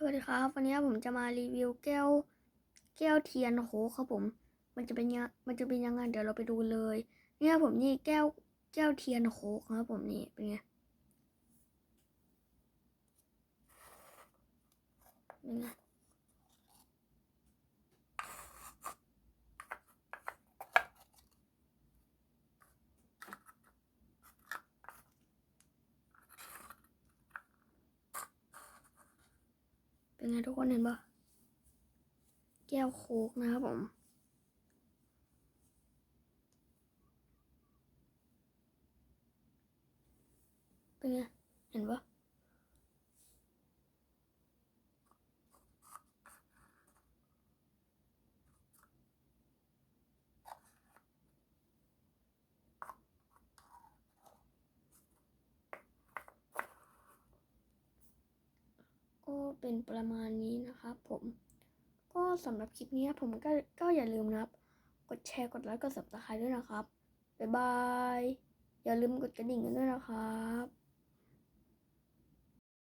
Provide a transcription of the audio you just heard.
สวัสดีครับ วันนี้ผมจะมารีวิวแก้ว แก้วเทียนโหครับผม มันจะเป็นยังมันจะเป็นยังไงเดี๋ยวเราไปดูเลย เนี่ยผมนี่แก้วแก้วเทียนโคกครับผมนี่เป็นไงเป็นไง เป็นไงทุกคนเห็นปะแก้วโคกนะครับผม เป็นไง เห็นปะ ก็เป็นประมาณนี้นะครับผมก็สำหรับคลิปนี้ผมก็ก็อย่าลืมนะครับ กดแชร์กดไลค์กดสับสไครด้วยนะครับบ๊ายบายอย่าลืมกดกระดิ่งกันด้วยนะครับ